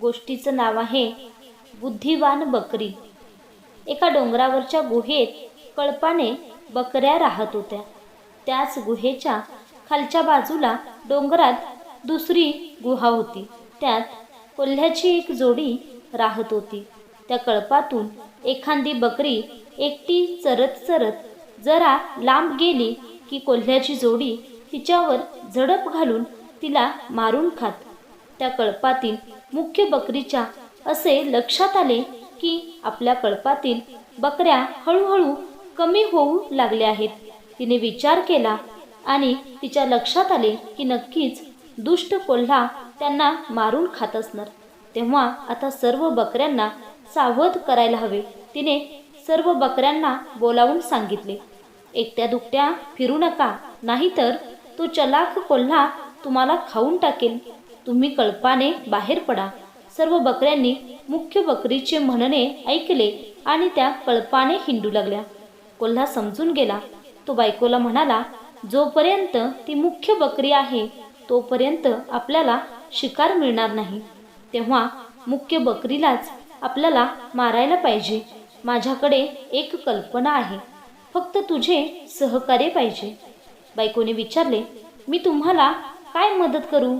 गोष्टीचं नाव आहे बुद्धिवान बकरी. एका डोंगरावरच्या गुहेत कळपाने बकऱ्या राहत होत्या. त्याच गुहेच्या खालच्या बाजूला डोंगरात दुसरी गुहा होती. त्यात कोल्ह्याची एक जोडी राहत होती. त्या कळपातून एखादी बकरी एकटी चरत चरत जरा लांब गेली की कोल्ह्याची जोडी तिच्यावर झडप घालून तिला मारून खात. त्या कळपातील मुख्य बकरीच्या असे लक्षात आले की आपल्या कळपातील बकऱ्या हळूहळू कमी होऊ लागल्या आहेत. तिने विचार केला आणि तिच्या लक्षात आले की नक्कीच दुष्ट कोल्हा त्यांना मारून खात असणार. तेव्हा आता सर्व बकऱ्यांना सावध करायला हवे. तिने सर्व बकऱ्यांना बोलावून सांगितले एकट्या दुकट्या फिरू नका. नाहीतर तो चलाख कोल्हा तुम्हाला खाऊन टाकेल. तुम्ही कळपाने बाहेर पडा. सर्व बकऱ्यांनी मुख्य बकरीचे म्हणणे ऐकले आणि त्या कळपाने हिंडू लागल्या. कोल्हा समजून गेला. तो बायकोला म्हणाला जोपर्यंत ती मुख्य बकरी आहे तोपर्यंत आपल्याला शिकार मिळणार नाही. तेव्हा मुख्य बकरीलाच आपल्याला मारायला पाहिजे. माझ्याकडे एक कल्पना आहे. फक्त तुझे सहकार्य पाहिजे. बायकोने विचारले मी तुम्हाला काय मदत करू?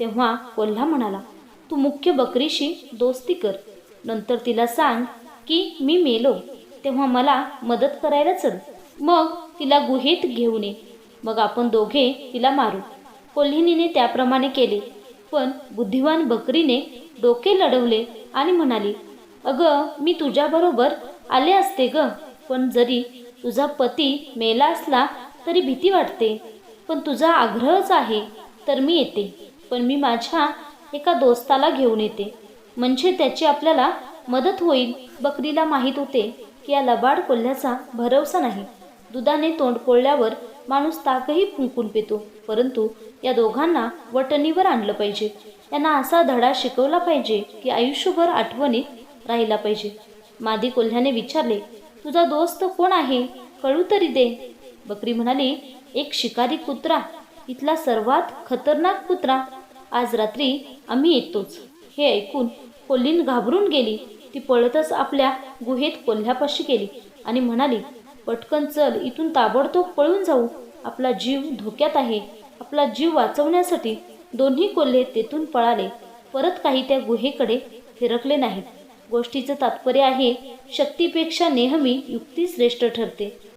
तेव्हा कोल्हा म्हणाला तू मुख्य बकरीशी दोस्ती कर. नंतर तिला सांग की मी मेलो. तेव्हा मला मदत करायला चल. मग तिला गुहेत घेऊन ये. मग आपण दोघे तिला मारू. कोल्हिनीने त्याप्रमाणे केले. पण बुद्धिवान बकरीने डोके लढवले आणि म्हणाली अगं मी तुझ्याबरोबर आले असते ग. पण जरी तुझा पती मेला असला तरी भीती वाटते. पण तुझा आग्रहच आहे तर मी येते. पण मी माझ्या एका दोस्ताला घेऊन येते. म्हणजे त्याची आपल्याला मदत होईल. बकरीला माहीत होते की या लबाड कोल्ह्याचा भरवसा नाही. दुधाने तोंड पोळल्यावर माणूस ताकही फुंकून पितो. परंतु या दोघांना वटणीवर आणलं पाहिजे. यांना असा धडा शिकवला पाहिजे की आयुष्यभर आठवणीत राहिला पाहिजे. मादी कोल्ह्याने विचारले तुझा दोस्त कोण आहे? कळू तरी दे. बकरी म्हणाली एक शिकारी कुत्रा. इथला सर्वात खतरनाक कुत्रा. आज रात्री आम्ही येतोच. हे ऐकून कोल्हीन घाबरून गेली. ती पळतच आपल्या गुहेत कोल्ह्यापाशी गेली आणि म्हणाली पटकन चल इथून ताबडतोब पळून जाऊ. आपला जीव धोक्यात आहे. आपला जीव वाचवण्यासाठी दोन्ही कोल्हे तेथून पळाले. परत काही त्या गुहेकडे फिरकले नाहीत. गोष्टीचं तात्पर्य आहे शक्तीपेक्षा नेहमी युक्ती श्रेष्ठ ठरते.